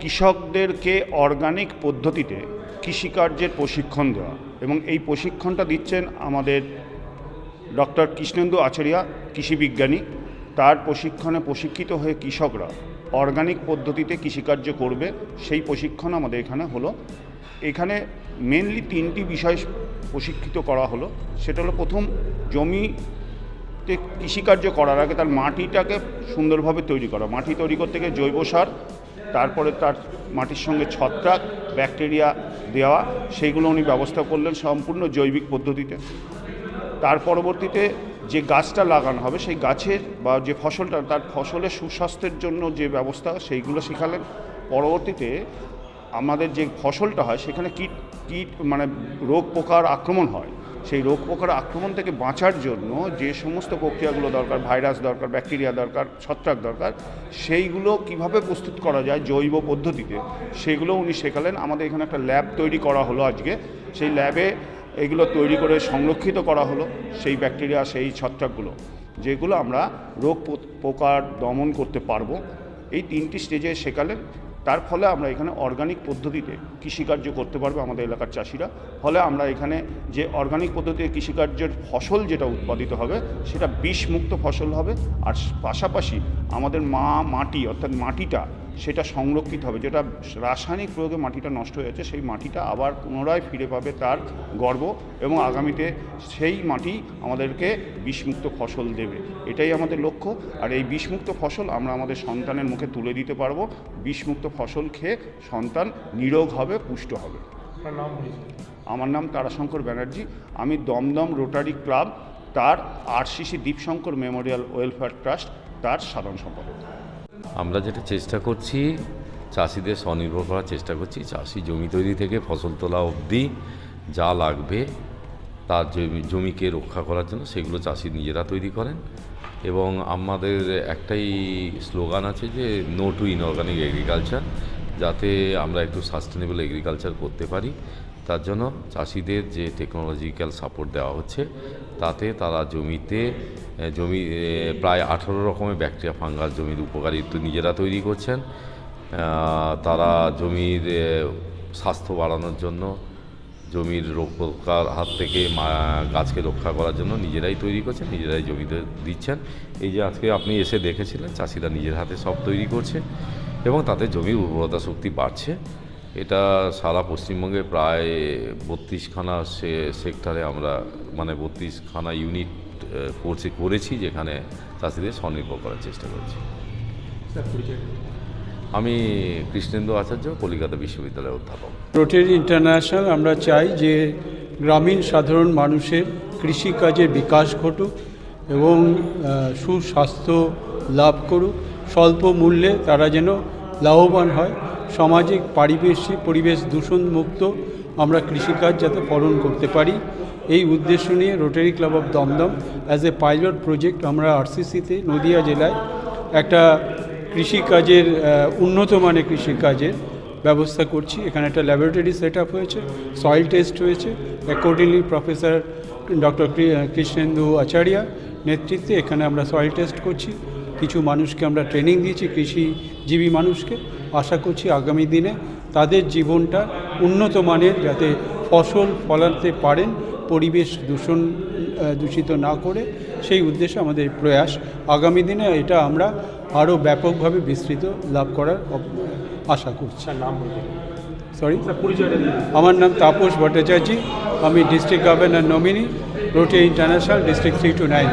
কৃষকদেরকে অর্গানিক পদ্ধতিতে কৃষিকার্যের প্রশিক্ষণ দেওয়া এবং এই প্রশিক্ষণটা দিচ্ছেন আমাদের ডক্টর কৃষ্ণেন্দু আচারিয়া কৃষিবিজ্ঞানী তার প্রশিক্ষণে প্রশিক্ষিত হয়ে কৃষকরা অর্গানিক পদ্ধতিতে কৃষিকার্য করবে। সেই প্রশিক্ষণ আমাদের এখানে হলো। এখানে মেনলি তিনটি বিষয় প্রশিক্ষিত করা হলো। সেটা হলো প্রথম, জমিতে কৃষিকার্য করার আগে তার মাটিটাকে সুন্দরভাবে তৈরি করা। মাটি তৈরি করতে গিয়ে জৈব সার তারপরে তার মাটির সঙ্গে ছত্রাক, ব্যাকটেরিয়া দেওয়া, সেইগুলো উনি ব্যবস্থা করলেন সম্পূর্ণ জৈবিক পদ্ধতিতে। তার পরবর্তীতে যে গাছটা লাগানো হবে, সেই গাছের বা যে ফসলটা, তার ফসলের সুস্বাস্থ্যের জন্য যে ব্যবস্থা, সেইগুলো শেখালেন। পরবর্তীতে আমাদের যে ফসলটা হয়, সেখানে কীট কীট মানে রোগ পোকার আক্রমণ হয়। সেই রোগ পোকার আক্রমণ থেকে বাঁচার জন্য যে সমস্ত প্রক্রিয়াগুলো দরকার, ভাইরাস দরকার, ব্যাকটেরিয়া দরকার, ছত্রাক দরকার, সেইগুলো কীভাবে প্রস্তুত করা যায় জৈব পদ্ধতিতে, সেগুলো উনি শেখালেন। আমাদের এখানে একটা ল্যাব তৈরি করা হলো আজকে। সেই ল্যাবে এগুলো তৈরি করে সংরক্ষিত করা হলো সেই ব্যাকটেরিয়া, সেই ছত্রাকগুলো, যেগুলো আমরা রোগ পোকার দমন করতে পারব। এই তিনটি স্টেজে শেখালেন। তার ফলে আমরা এখানে অর্গানিক পদ্ধতিতে কৃষিকার্য করতে পারবে আমাদের এলাকার চাষিরা। ফলে আমরা এখানে যে অর্গানিক পদ্ধতিতে কৃষিকার্যের ফসল যেটা উৎপাদিত হবে, সেটা বিষমুক্ত ফসল হবে। আর পাশাপাশি আমাদের মা মাটি অর্থাৎ মাটিটা সেটা সংরক্ষিত হবে। যেটা রাসায়নিক প্রয়োগে মাটিটা নষ্ট হয়েছে সেই মাটিটা আবার পুনরায় ফিরে পাবে তার গর্ব এবং আগামীতে সেই মাটি আমাদেরকে বিষমুক্ত ফসল দেবে। এটাই আমাদের লক্ষ্য। আর এই বিষমুক্ত ফসল আমরা আমাদের সন্তানের মুখে তুলে দিতে পারব। বিষমুক্ত ফসল খেয়ে সন্তান নিরোগ হবে পুষ্ট হবে। আমার নাম তারাশঙ্কর ব্যানার্জি। আমি দমদম রোটারি ক্লাব তার RCC Dipshankar memorial welfare trust তার সাধারণ সম্পাদক। আমরা যেটা চেষ্টা করছি, চাষিদের স্বনির্ভর করার চেষ্টা করছি, চাষি জমি তৈরি থেকে ফসল তোলা অবধি যা লাগবে, তার জমিকে রক্ষা করার জন্য সেগুলো চাষি নিজেরা তৈরি করেন। এবং আমাদের একটাই স্লোগান আছে যে নো টু ইনঅর্গানিক এগ্রিকালচার যাতে আমরা একটু সাস্টেনেবল এগ্রিকালচার করতে পারি। তার জন্য চাষিদের যে টেকনোলজিক্যাল সাপোর্ট দেওয়া হচ্ছে তাতে তারা জমিতে জমি প্রায় আঠারো রকমের ব্যাকটেরিয়া ফাঙ্গাস জমির উপকারী তো নিজেরা তৈরি করছেন। তারা জমির স্বাস্থ্য বাড়ানোর জন্য, জমির রোগ পোকার হাত থেকে গাছকে রক্ষা করার জন্য নিজেরাই তৈরি করছেন, নিজেরাই জমিতে দিচ্ছেন। এই যে আজকে আপনি এসে দেখেছিলেন, চাষিরা নিজের হাতে সব তৈরি করছে এবং তাতে জমির উর্বরতা শক্তি বাড়ছে। এটা সারা পশ্চিমবঙ্গে প্রায় বত্রিশখানা সে সেক্টরে আমরা মানে বত্রিশখানা ইউনিট করছি করেছি যেখানে চাষিদের স্বনির্ভর করার চেষ্টা করেছি। আমি কৃষ্ণেন্দু আচার্য কলিকাতা বিশ্ববিদ্যালয়ের অধ্যাপক। রোটারি ইন্টারন্যাশনাল আমরা চাই যে গ্রামীণ সাধারণ মানুষের কৃষিকাজের বিকাশ ঘটুক এবং সুস্বাস্থ্য লাভ করুক। স্বল্প মূল্যে তারা যেন লাভবান হয়। সামাজিক পারিবেশিক পরিবেশ দূষণ মুক্ত আমরা কৃষিকাজ যাতে পালন করতে পারি। এই উদ্দেশ্য নিয়ে rotary club of Dumdum as a pilot project আমরা আরসিসিতে নদিয়া জেলায় একটা কৃষিকাজের উন্নত মানের কৃষিকাজের ব্যবস্থা করছি। এখানে একটা ল্যাবরেটরি সেট আপ হয়েছে সয়েল টেস্ট হয়েছে। Accordingly professor doctor Krishnendu Acharya নেতৃত্বে এখানে আমরা সয়েল টেস্ট করছি। কিছু মানুষকে আমরা ট্রেনিং দিয়েছি, কৃষিজীবী মানুষকে। আশা করছি আগামী দিনে তাদের জীবনটা উন্নত মানের যাতে ফসল ফলাতে পারেন পরিবেশ দূষণ দূষিত না করে। সেই উদ্দেশ্যে আমাদের প্রয়াস। আগামী দিনে এটা আমরা আরও ব্যাপকভাবে বিস্তৃত লাভ করার আশা করছি। সরি আমার নাম তাপস ভট্টাচার্য। আমি district governor nominee rotary international district three two nine.